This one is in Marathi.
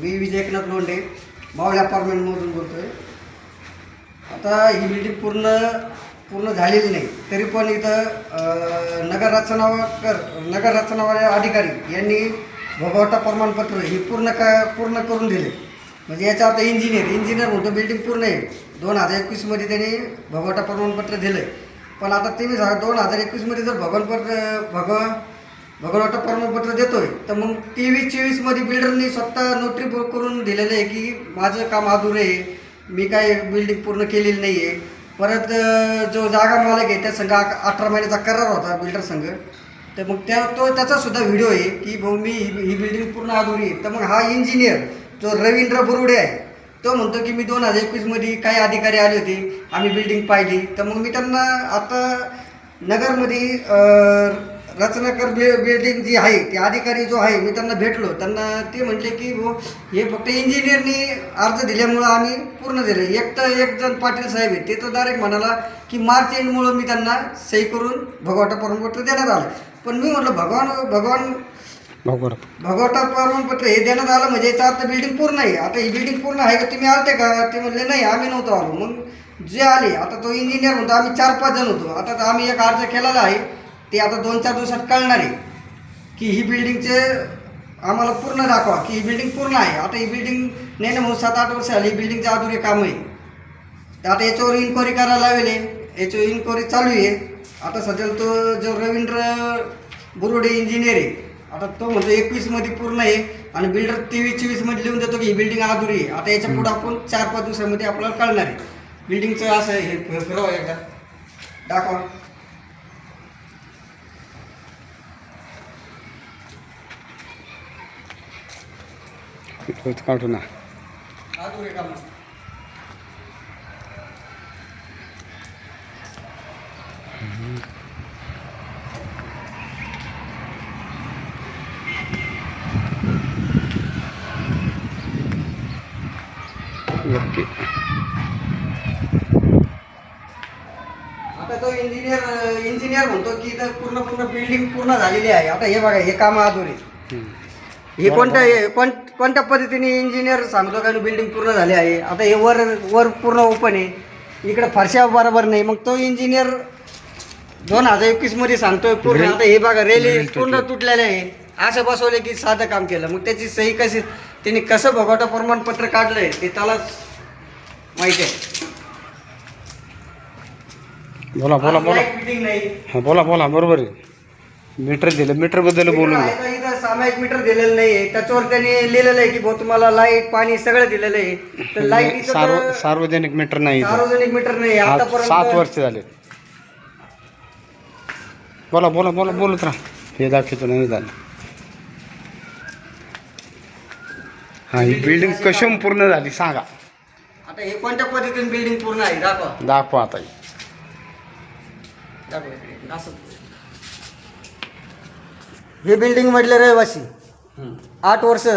मी विजय एकनाथ लोंढे मावळ अपार्टमेंटमधून आहे आता ही बिल्डिंग पूर्ण पूर्ण झालेली नाही. तरी पण इथं नगर रचनाकर नगर रचनावाले अधिकारी यांनी भगवटा प्रमाणपत्र हे पूर्ण का पूर्ण करून दिले. म्हणजे याचा अर्थ इंजिनियर इंजिनियर म्हणतो बिल्डिंग पूर्ण आहे. दोन हजार एकवीसमध्ये त्यांनी भगवटा प्रमाणपत्र दिलं पण आता ते सांगा दोन हजार एकवीसमध्ये जर भगवानपत्र भगव भगवटा प्रमाणपत्र देतोय. तर मग तेवीस चोवीसमध्ये बिल्डरनी स्वतः नोटरी करून दिलेलं आहे की माझं काम अधुरं आहे मी काय बिल्डिंग पूर्ण केलेली नाही आहे परत जो जागा मालक आहे त्या संघ अठरा महिन्याचा करार होता बिल्डर संघ. तर मग त्या तो त्याचा सुद्धा व्हिडिओ आहे की भाऊ मी ही बिल्डिंग पूर्ण अधुरी आहे. तर मग हा इंजिनियर जो रवींद्र बुरुडे आहे तो म्हणतो की मी दोन हजार एकवीसमध्ये काही अधिकारी आले होते आम्ही बिल्डिंग पाहिली. तर मग मी त्यांना आता नगरमध्ये रचनाकर बि बिल्डिंग जी आहे ते अधिकारी जो आहे मी त्यांना भेटलो. त्यांना ते म्हटले की हो हे फक्त इंजिनियरनी अर्ज दिल्यामुळं आम्ही पूर्ण दिलं एक तर एक जण पाटील साहेब आहे ते तर डायरेक्ट म्हणाला की मार्च एंडमुळं मी त्यांना सही करून भगवटा प्रमाणपत्र देण्यात आलं. पण मी म्हटलं भगवान भगवान भगवटा प्रमाणपत्र हे देण्यात आलं म्हणजे याचा अर्थ बिल्डिंग पूर्ण आहे. आता ही बिल्डिंग पूर्ण आहे का? तुम्ही आलते का? ते म्हणले नाही आम्ही नव्हतो आलो. मग जे आले आता तो इंजिनियर होतो आम्ही चार पाच जण होतो. आता आम्ही एक अर्ज केलेला आहे ते आता दोन चार दिवसात कळणार आहे की ही बिल्डिंगचे आम्हाला पूर्ण दाखवा की ही बिल्डिंग पूर्ण आहे. आता ही बिल्डिंग नाही ना मग सात आठ वर्ष आली ही बिल्डिंगचे अधुरे काम आहे. आता याच्यावर इन्क्वायरी करायला लावले याच्यावर इन्क्वायरी चालू आहे. आता सध्या तो जो रवींद्र बुरुडे इंजिनियर आहे आता तो म्हणतो एकवीसमध्ये पूर्ण आहे आणि बिल्डर तेवीस चोवीसमध्ये लिहून देतो की ही बिल्डिंग अधुरी आहे. आता याच्यापुढे आपण चार पाच दिवसामध्ये आपल्याला कळणार आहे. बिल्डिंगचं असं हे फिरवा एकदा. दाखवा. काढू ना. अधुरे काम ओके. आता तो इंजिनियर इंजिनियर म्हणतो की इथं पूर्ण पूर्ण बिल्डिंग पूर्ण झालेली आहे. आता हे बघा हे काम अधुरे. हम्म. हे कोणत्या हे कोण कोणत्या पद्धतीने इंजिनियर सांगतो का? बिल्डिंग पूर्ण झाली आहे. आता हे वर वर पूर्ण ओपन आहे. इकडे फरशा बरोबर नाही. मग तो इंजिनियर दोन हजार एकवीसमध्ये सांगतोय पूर्ण आता हे बघा रेली grill पूर्ण तुटली. तुटलेले आहे. असं बसवले की साधं काम केलं. मग त्याची सही कशी त्यांनी कसं भगवटा प्रमाणपत्र काढलंय ते त्यालाच माहिती आहे. बोला बोला बोला. नाही. हा बोला बोला. बरोबर आहे. मीटर दिलं. मीटरबद्दल इथं सामायिक मीटर दिलेलं नाहीये. त्याच्यावर त्यांनी लिहिलेलं आहे की भाऊ तुम्हाला लाइट पाणी सगळं दिलेलं आहे. तर लाइट सार्व सार्वजनिक मीटर नाही इथं. सार्वजनिक मीटर नाही आज सात आतापर्यंत वर्ष झाले. बोला बोला बोला बोलत राहा. हे दाखवतो नाही झालं. हा ही बिल्डिंग कशी पूर्ण झाली सांगा. आता हे कोणत्या पद्धतीने बिल्डिंग पूर्ण आहे? दाखवा. दाखवा आता. दाखवा. इकडे. असं. हे बिल्डिंग मधले रहिवासी आठ वर्ष झाली.